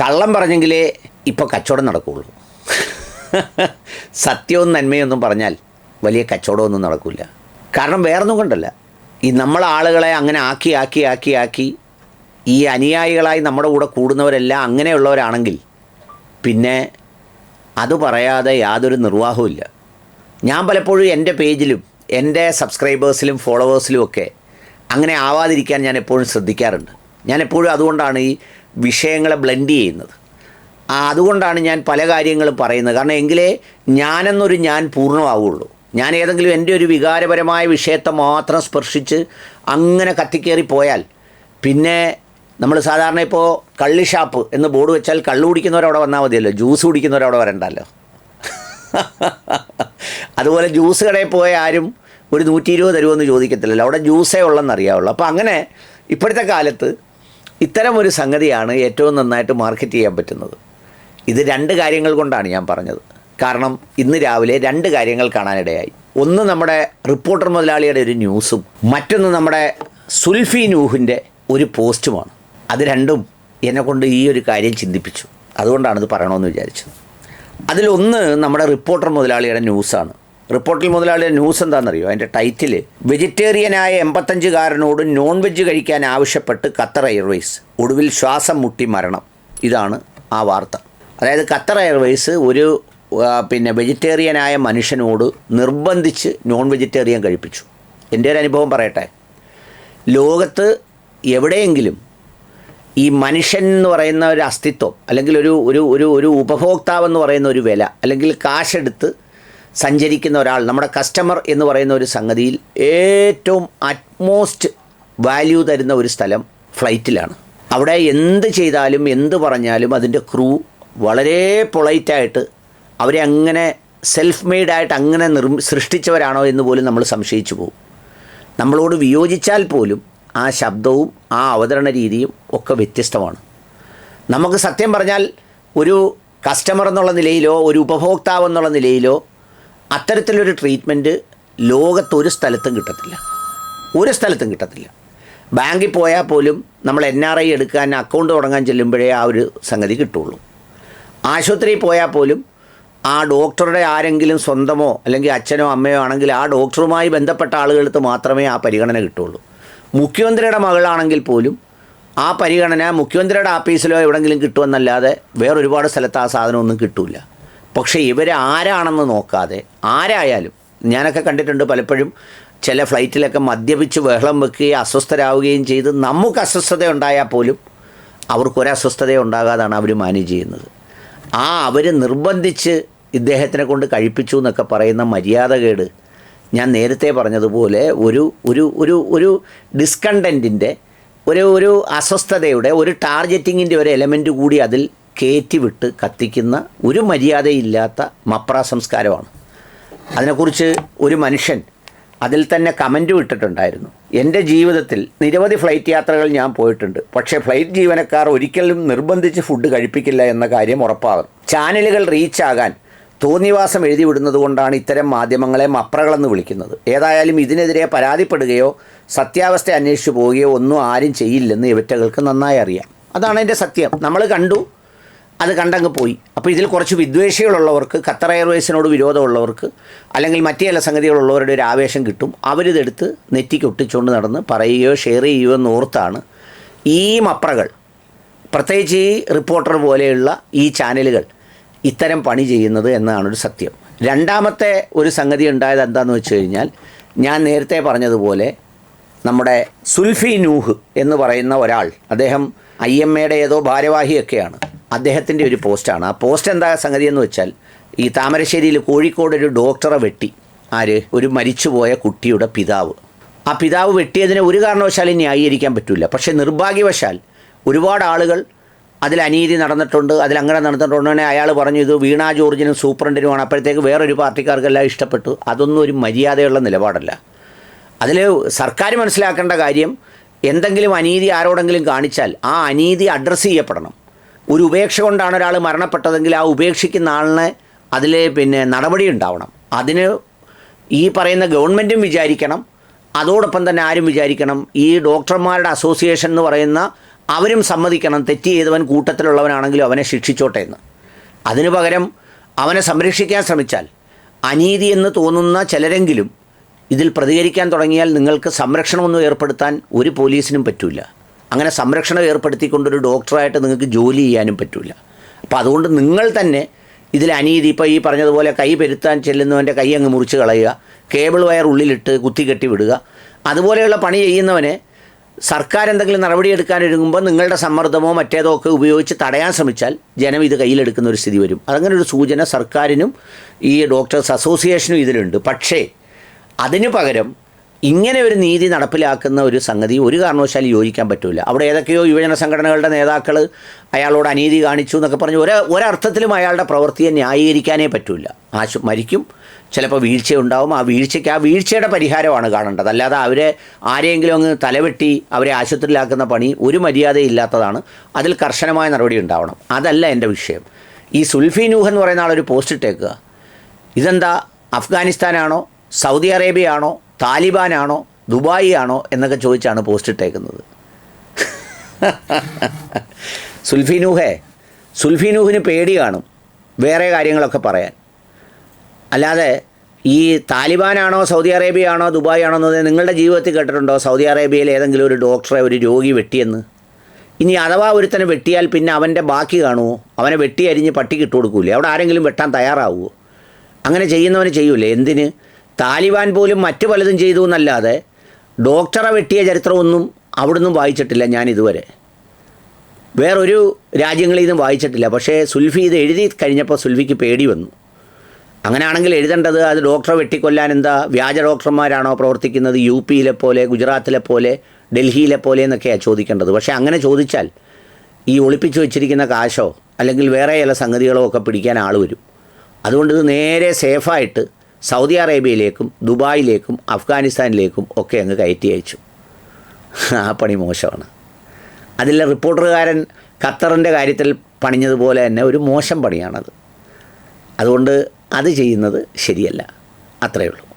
കള്ളം പറഞ്ഞെങ്കിലേ ഇപ്പോൾ കച്ചവടം നടക്കുകയുള്ളൂ സത്യവും നന്മയൊന്നും പറഞ്ഞാൽ വലിയ കച്ചവടമൊന്നും നടക്കില്ല കാരണം വേറൊന്നും കൊണ്ടല്ല. ഈ നമ്മൾ ആളുകളെ അങ്ങനെ ആക്കി ആക്കി ആക്കി ആക്കി ഈ അനുയായികളായി നമ്മുടെ കൂടെ കൂടുന്നവരെല്ലാം അങ്ങനെയുള്ളവരാണെങ്കിൽ പിന്നെ അത് പറയാതെ യാതൊരു നിർവാഹവും ഇല്ല. ഞാൻ പലപ്പോഴും എന്റെ പേജിലും എന്റെ സബ്സ്ക്രൈബേഴ്സിലും ഫോളോവേഴ്സിലും ഒക്കെ അങ്ങനെ ആവാതിരിക്കാൻ ഞാൻ എപ്പോഴും ശ്രദ്ധിക്കാറുണ്ട്. ഞാൻ എപ്പോഴും അതുകൊണ്ടാണ് ഈ വിഷയങ്ങളെ ബ്ലെൻഡ് ചെയ്യുന്നത്. അതുകൊണ്ടാണ് ഞാൻ പല കാര്യങ്ങളും പറയുന്നത്. കാരണം എങ്കിലേ ഞാനെന്നൊരു ഞാൻ പൂർണമാവുള്ളൂ. ഞാൻ ഏതെങ്കിലും എന്റെ ഒരു വികാരപരമായ വിഷയത്തെ മാത്രം സ്പർശിച്ച് അങ്ങനെ കത്തിക്കേറി പോയാൽ പിന്നെ നമ്മൾ സാധാരണ ഇപ്പോൾ കള്ളി ഷാപ്പ് എന്ന് ബോർഡ് വെച്ചാൽ കള്ളു കുടിക്കുന്നവരവിടെ വന്നാൽ മതിയല്ലോ. ജ്യൂസ് കുടിക്കുന്നവരവിടെ വരണ്ടല്ലോ. അതുപോലെ ജ്യൂസ് കടയിൽ പോയ ആരും ഒരു നൂറ്റി ഇരുപത് തരുമെന്ന് ചോദിക്കത്തില്ലല്ലോ. അവിടെ ജ്യൂസേ ഉള്ളെന്ന് അറിയാവുള്ളൂ. അപ്പോൾ അങ്ങനെ ഇപ്പോഴത്തെ കാലത്ത് ഇത്തരം ഒരു സംഗതിയാണ് ഏറ്റവും നന്നായിട്ട് മാർക്കറ്റ് ചെയ്യാൻ പറ്റുന്നത്. ഇത് രണ്ട് കാര്യങ്ങൾ കൊണ്ടാണ് ഞാൻ പറഞ്ഞത്. കാരണം ഇന്ന് രാവിലെ രണ്ട് കാര്യങ്ങൾ കാണാനിടയായി. ഒന്ന് നമ്മുടെ റിപ്പോർട്ടർ മുതലാളിയുടെ ഒരു ന്യൂസും മറ്റൊന്ന് നമ്മുടെ സുൽഫി നൂഹിന്റെ ഒരു പോസ്റ്റുമാണ്. അത് രണ്ടും എന്നെ കൊണ്ട് ഈ ഒരു കാര്യം ചിന്തിപ്പിച്ചു. അതുകൊണ്ടാണ് ഇത് പറയണമെന്ന് വിചാരിച്ചത്. അതിലൊന്ന് നമ്മുടെ റിപ്പോർട്ടർ മുതലാളിയുടെ ന്യൂസാണ്. റിപ്പോർട്ടർ മുതലാളിയുടെ ന്യൂസ് എന്താണെന്നറിയോ? അതിന്റെ ടൈറ്റിൽ വെജിറ്റേറിയനായ എൺപത്തഞ്ചുകാരനോട് നോൺ വെജ് കഴിക്കാൻ ആവശ്യപ്പെട്ട് ഖത്തർ എയർവേസ് ഒടുവിൽ ശ്വാസം മുട്ടി മരണം. ഇതാണ് ആ വാർത്ത. അതായത് ഖത്തർ എയർവേസ് ഒരു പിന്നെ വെജിറ്റേറിയനായ മനുഷ്യനോട് നിർബന്ധിച്ച് നോൺ വെജിറ്റേറിയൻ കഴിപ്പിച്ചു. എന്റെ ഒരു അനുഭവം പറയട്ടെ. ലോകത്ത് എവിടെയെങ്കിലും ഈ മനുഷ്യൻ എന്ന് പറയുന്ന ഒരു അസ്തിത്വം അല്ലെങ്കിൽ ഒരു ഒരു ഒരു ഒരു ഉപഭോക്താവ് എന്ന് പറയുന്ന ഒരു വില അല്ലെങ്കിൽ കാശെടുത്ത് സഞ്ചരിക്കുന്ന ഒരാൾ നമ്മുടെ കസ്റ്റമർ എന്ന് പറയുന്ന ഒരു സംഗതിയിൽ ഏറ്റവും അറ്റ്മോസ്റ്റ് വാല്യൂ തരുന്ന ഒരു സ്ഥലം ഫ്ലൈറ്റിലാണ് അവിടെ എന്ത് ചെയ്താലും എന്ത് പറഞ്ഞാലും അതിന്റെ ക്രൂ വളരെ പൊളൈറ്റായിട്ട് അവരെ അങ്ങനെ സെൽഫ് മെയ്ഡായിട്ട് അങ്ങനെ നിർ സൃഷ്ടിച്ചവരാണോ എന്ന് പോലും നമ്മൾ സംശയിച്ചു പോകും. നമ്മളോട് വിയോജിച്ചാൽ പോലും ആ ശബ്ദവും ആ അവതരണ രീതിയും ഒക്കെ വ്യത്യസ്തമാണ്. നമുക്ക് സത്യം പറഞ്ഞാൽ ഒരു കസ്റ്റമർ എന്നുള്ള നിലയിലോ ഒരു ഉപഭോക്താവ് എന്നുള്ള നിലയിലോ അത്തരത്തിലൊരു ട്രീറ്റ്മെന്റ് ലോകത്തൊരു സ്ഥലത്തും കിട്ടത്തില്ല. ഒരു സ്ഥലത്തും കിട്ടത്തില്ല. ബാങ്കിൽ പോയാൽ പോലും നമ്മൾ എൻ ആർ ഐ എടുക്കാൻ അക്കൗണ്ട് തുടങ്ങാൻ ചെല്ലുമ്പോഴേ ആ ഒരു സംഗതി കിട്ടുള്ളൂ. ആശുപത്രിയിൽ പോയാൽ പോലും ആ ഡോക്ടറുടെ ആരെങ്കിലും സ്വന്തമോ അല്ലെങ്കിൽ അച്ഛനോ അമ്മയോ ആണെങ്കിൽ ആ ഡോക്ടറുമായി ബന്ധപ്പെട്ട ആളുകൾക്ക് മാത്രമേ ആ പരിഗണന കിട്ടുള്ളൂ. മുഖ്യമന്ത്രിയുടെ മകളാണെങ്കിൽ പോലും ആ പരിഗണന മുഖ്യമന്ത്രിയുടെ ആഫീസിലോ എവിടെങ്കിലും കിട്ടുമെന്നല്ലാതെ വേറൊരുപാട് സ്ഥലത്ത് ആ സാധനമൊന്നും കിട്ടില്ല പക്ഷേ ഇവർ ആരാണെന്ന് നോക്കാതെ ആരായാലും ഞാനൊക്കെ കണ്ടിട്ടുണ്ട് പലപ്പോഴും ചില ഫ്ലൈറ്റിലൊക്കെ മദ്യപിച്ച് ബഹളം വെക്കുകയും അസ്വസ്ഥരാകുകയും ചെയ്ത് നമുക്ക് അസ്വസ്ഥത ഉണ്ടായാൽ പോലും അവർക്കൊരസ്വസ്ഥത ഉണ്ടാകാതാണ് അവർ മാനേജ് ചെയ്യുന്നത്. ആ അവർ നിർബന്ധിച്ച് ഇദ്ദേഹത്തിനെ കൊണ്ട് കഴിപ്പിച്ചു എന്നൊക്കെ പറയുന്ന മര്യാദകേട് ഞാൻ നേരത്തെ പറഞ്ഞതുപോലെ ഒരു ഒരു ഒരു ഒരു ഡിസ്കണ്ടന്റിന്റെ ഒരു ഒരു അസ്വസ്ഥതയുടെ ഒരു ടാർഗറ്റിങ്ങിന്റെ ഒരു എലമെന്റ് കൂടി അതിൽ കയറ്റിവിട്ട് കത്തിക്കുന്ന ഒരു മര്യാദയില്ലാത്ത മപ്ര സംസ്കാരമാണ്. അതിനെക്കുറിച്ച് ഒരു മനുഷ്യൻ അതിൽ തന്നെ കമന്റ് വിട്ടിട്ടുണ്ടായിരുന്നു. എന്റെ ജീവിതത്തിൽ നിരവധി ഫ്ലൈറ്റ് യാത്രകൾ ഞാൻ പോയിട്ടുണ്ട്. പക്ഷേ ഫ്ലൈറ്റ് ജീവനക്കാർ ഒരിക്കലും നിർബന്ധിച്ച് ഫുഡ് കഴിപ്പിക്കില്ല എന്ന കാര്യം ഉറപ്പാകും ചാനലുകൾ റീച്ചാകാൻ തോന്നിവാസം എഴുതി വിടുന്നത് കൊണ്ടാണ് ഇത്തരം മാധ്യമങ്ങളെ മപ്രകളെന്ന് വിളിക്കുന്നത്. ഏതായാലും ഇതിനെതിരെ പരാതിപ്പെടുകയോ സത്യാവസ്ഥ അന്വേഷിച്ചു പോവുകയോ ഒന്നും ആരും ചെയ്യില്ലെന്ന് ഇവറ്റകൾക്ക് നന്നായി അറിയാം. അതാണ് എന്റെ സത്യം. നമ്മൾ കണ്ടു അത് കണ്ടങ്ങ് പോയി. അപ്പോൾ ഇതിൽ കുറച്ച് വിദ്വേഷികളുള്ളവർക്ക് ഖത്തർ എയർവേസിനോട് വിരോധമുള്ളവർക്ക് അല്ലെങ്കിൽ മറ്റു ചില സംഗതികളുള്ളവരുടെ ഒരു ആവേശം കിട്ടും. അവരിതെടുത്ത് നെറ്റിക്ക് ഒട്ടിച്ചുകൊണ്ട് നടന്ന് പറയുകയോ ഷെയർ ചെയ്യുകയോ എന്നോർത്താണ് ഈ മപ്രകൾ. പ്രത്യേകിച്ച് ഈ റിപ്പോർട്ടർ പോലെയുള്ള ഈ ചാനലുകൾ ഇത്തരം പണി ചെയ്യുന്നത് എന്നാണ് ഒരു സത്യം. രണ്ടാമത്തെ ഒരു സംഗതി ഉണ്ടായത് എന്താണെന്ന് വെച്ച് കഴിഞ്ഞാൽ ഞാൻ നേരത്തെ പറഞ്ഞതുപോലെ നമ്മുടെ സുൽഫി നൂഹ് എന്ന് പറയുന്ന ഒരാൾ അദ്ദേഹം ഐ എം എയുടെ ഏതോ ഭാരവാഹിയൊക്കെയാണ്. അദ്ദേഹത്തിന്റെ ഒരു പോസ്റ്റാണ്. ആ പോസ്റ്റ് എന്താ സംഗതി എന്ന് വെച്ചാൽ ഈ താമരശ്ശേരിയിൽ കോഴിക്കോട് ഒരു ഡോക്ടറെ വെട്ടി. ആര്? ഒരു മരിച്ചുപോയ കുട്ടിയുടെ പിതാവ്. ആ പിതാവ് വെട്ടിയതിന് ഒരു കാരണവശാലും ന്യായീകരിക്കാൻ പറ്റില്ല പക്ഷേ നിർഭാഗ്യവശാൽ ഒരുപാട് ആളുകൾ അതിൽ അനീതി നടന്നിട്ടുണ്ട് അതിൽ അങ്ങനെ തന്നെ അയാൾ പറഞ്ഞു ഇത് വീണ ജോർജിനും സൂപ്രണ്ടിനുമാണ്. അപ്പോഴത്തേക്ക് വേറൊരു പാർട്ടിക്കാർക്കെല്ലാം ഇഷ്ടപ്പെട്ടു. അതൊന്നും ഒരു മര്യാദയുള്ള നിലപാടല്ല. അതിൽ സർക്കാർ മനസ്സിലാക്കേണ്ട കാര്യം എന്തെങ്കിലും അനീതി ആരോടെങ്കിലും കാണിച്ചാൽ ആ അനീതി അഡ്രസ്സ് ചെയ്യപ്പെടണം. ഒരു ഉപേക്ഷ കൊണ്ടാണ് ഒരാൾ മരണപ്പെട്ടതെങ്കിൽ ആ ഉപേക്ഷിക്കുന്ന ആളിന് അതിൽ പിന്നെ നടപടി ഉണ്ടാവണം. അതിന് ഈ പറയുന്ന ഗവൺമെന്റും വിചാരിക്കണം. അതോടൊപ്പം തന്നെ ആരും വിചാരിക്കണം. ഈ ഡോക്ടർമാരുടെ അസോസിയേഷൻ എന്ന് പറയുന്ന അവരും സമ്മതിക്കണം. തെറ്റ് ചെയ്തവൻ കൂട്ടത്തിലുള്ളവനാണെങ്കിലും അവനെ ശിക്ഷിച്ചോട്ടെ എന്ന്. അതിനു പകരം അവനെ സംരക്ഷിക്കാൻ ശ്രമിച്ചാൽ അനീതി എന്ന് തോന്നുന്ന ചിലരെങ്കിലും ഇതിൽ പ്രതികരിക്കാൻ തുടങ്ങിയാൽ നിങ്ങൾക്ക് സംരക്ഷണമൊന്നും ഏർപ്പെടുത്താൻ ഒരു പോലീസിനും പറ്റില്ല അങ്ങനെ സംരക്ഷണം ഏർപ്പെടുത്തിക്കൊണ്ടൊരു ഡോക്ടറായിട്ട് നിങ്ങൾക്ക് ജോലി ചെയ്യാനും പറ്റില്ല അപ്പോൾ അതുകൊണ്ട് നിങ്ങൾ തന്നെ ഇതിൽ അനീതി ഇപ്പോൾ ഈ പറഞ്ഞതുപോലെ കൈ പെരുത്താൻ ചെല്ലുന്നവന്റെ കൈ അങ്ങ് മുറിച്ച് കളയുക കേബിൾ വയർ ഉള്ളിലിട്ട് കുത്തി കെട്ടി വിടുക അതുപോലെയുള്ള പണി ചെയ്യുന്നവനെ സർക്കാർ എന്തെങ്കിലും നടപടിയെടുക്കാനൊരുങ്ങുമ്പോൾ നിങ്ങളുടെ സമ്മർദ്ദമോ മറ്റേതോ ഒക്കെ ഉപയോഗിച്ച് തടയാൻ ശ്രമിച്ചാൽ ജനം ഇത് കയ്യിലെടുക്കുന്ന ഒരു സ്ഥിതി വരും. അതങ്ങനെ ഒരു സൂചന സർക്കാരിനും ഈ ഡോക്ടേഴ്സ് അസോസിയേഷനും ഇതിലുണ്ട്. പക്ഷേ അതിനു പകരം ഇങ്ങനെ ഒരു നീതി നടപ്പിലാക്കുന്ന ഒരു സംഗതി ഒരു കാരണവശാലും യോജിക്കാൻ പറ്റില്ല അവിടെ ഏതൊക്കെയോ യുവജന സംഘടനകളുടെ നേതാക്കൾ അയാളോട് അനീതി കാണിച്ചു എന്നൊക്കെ പറഞ്ഞു ഒരു ഒരർത്ഥത്തിലും അയാളുടെ പ്രവൃത്തിയെ ന്യായീകരിക്കാനേ പറ്റില്ല ആശു മരിക്കും ചിലപ്പോൾ വീഴ്ച ഉണ്ടാവും ആ വീഴ്ചയ്ക്ക് ആ വീഴ്ചയുടെ പരിഹാരമാണ് കാണേണ്ടത്. അല്ലാതെ അവരെ ആരെങ്കിലും അങ്ങ് തലവെട്ടി അവരെ ആശുപത്രിയിലാക്കുന്ന പണി ഒരു മര്യാദയില്ലാത്തതാണ് അതിൽ കർശനമായ നടപടി ഉണ്ടാവണം. അതല്ല എന്റെ വിഷയം. ഈ സുൽഫി നൂഹ് എന്ന് പറയുന്ന ആളൊരു പോസ്റ്റ് ഇട്ടേക്കുക. ഇതെന്താ? അഫ്ഗാനിസ്ഥാനാണോ? സൗദി അറേബ്യ ആണോ താലിബാനാണോ ദുബായി ആണോ എന്നൊക്കെ ചോദിച്ചാണ് പോസ്റ്റ് ഇട്ടേക്കുന്നത്. സുൽഫിനൂഹേ സുൽഫിനൂഹിന് പേടി കാണും വേറെ കാര്യങ്ങളൊക്കെ പറയാൻ. അല്ലാതെ ഈ താലിബാനാണോ സൗദി അറേബ്യ ആണോ ദുബായ് ആണോ എന്നത് നിങ്ങളുടെ ജീവിതത്തിൽ കേട്ടിട്ടുണ്ടോ സൗദി അറേബ്യയിൽ ഏതെങ്കിലും ഒരു ഡോക്ടറെ ഒരു രോഗി വെട്ടിയെന്ന്? ഇനി അഥവാ ഒരുത്തനെ വെട്ടിയാൽ പിന്നെ അവന്റെ ബാക്കി കാണുമോ? അവനെ വെട്ടി അരിഞ്ഞ് പട്ടിക്ക് ഇട്ട് കൊടുക്കൂലേ? അവിടെ ആരെങ്കിലും വെട്ടാൻ തയ്യാറാവുമോ? അങ്ങനെ ചെയ്യുന്നവന് ചെയ്യൂലേ? എന്തിന്? താലിബാൻ പോലും മറ്റു പലതും ചെയ്തു എന്നല്ലാതെ ഡോക്ടറെ വെട്ടിയ ചരിത്രമൊന്നും അവിടുന്നും വായിച്ചിട്ടില്ല ഞാൻ ഇതുവരെ. വേറൊരു രാജ്യങ്ങളിൽ നിന്നും വായിച്ചിട്ടില്ല. പക്ഷേ സുൽഫി ഇത് എഴുതി കഴിഞ്ഞപ്പോൾ സുൽഫിക്ക് പേടി വന്നു. അങ്ങനെയാണെങ്കിൽ എഴുതേണ്ടത് അത് ഡോക്ടറെ വെട്ടിക്കൊല്ലാൻ എന്താ വ്യാജ ഡോക്ടർമാരാണോ പ്രവർത്തിക്കുന്നത്? യു പിയിലെ പോലെ ഗുജറാത്തിലെ പോലെ ഡൽഹിയിലെ പോലെ എന്നൊക്കെയാണ് ചോദിക്കേണ്ടത്. പക്ഷേ അങ്ങനെ ചോദിച്ചാൽ ഈ ഒളിപ്പിച്ചു വെച്ചിരിക്കുന്ന കാശോ അല്ലെങ്കിൽ വേറെ ചില സംഗതികളോ ഒക്കെ പിടിക്കാൻ ആൾ വരും. അതുകൊണ്ട് ഇത് നേരെ സേഫായിട്ട് സൗദി അറേബ്യയിലേക്കും ദുബായിലേക്കും അഫ്ഗാനിസ്ഥാനിലേക്കും ഒക്കെ അങ്ങ് കയറ്റി അയച്ചു. ആ പണി മോശമാണ്. അതിലെ റിപ്പോർട്ടറുകാരൻ ഖത്തറിന്റെ കാര്യത്തിൽ പണിഞ്ഞതുപോലെ തന്നെ ഒരു മോശം പണിയാണത്. അതുകൊണ്ട് അത് ചെയ്യുന്നത് ശരിയല്ല. അത്രയേ ഉള്ളൂ.